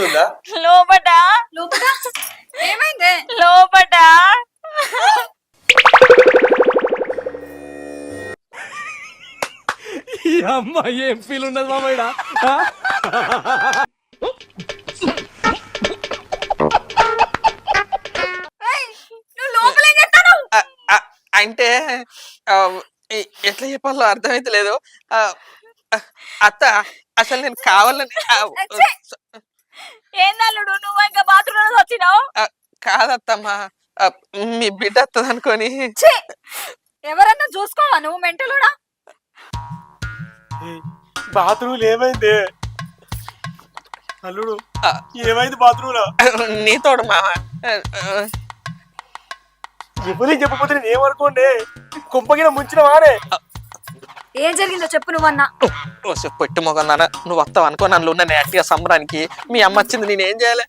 ఉందా? లోపట. ఏమైంది? లోపట. ఈ అమ్మ ఏం ఫీల్ ఉన్నది ఆ, అంటే ఎట్లా చెప్పాలో అర్థమైతే లేదు. అత్త అసలు నేను కావాలని ఆ, స- ఏందల్లుడు నువ్వు ఇంకా బాత్రూమ్లో వచ్చినావు ఆ, కాదత్తమ్మా. మీ బిడ్డ వస్తుంది అనుకొని ఛీ! ఎవరన్నా చూసుకోవా నువ్వు మెంటలుడా? బాత్రూమ్ ఏమైంది? అల్లుడు ఆ. ఏమైంది బాత్రూమ్లో నీతోడు మామ ఎవరికి చెప్పకపోతే నేను ఏమనుకోండి? కుంపగిన ముంచిన వారే ఏం జరిగిందో చెప్పు నువ్వన్నా. ఓ చెప్పు పెట్టి మొగన్నాన నువ్వు వస్తావు అనుకో నన్ను ఉన్న నేటిగా సంబరానికి మీ అమ్మ వచ్చింది నేను ఏం చేయాలి?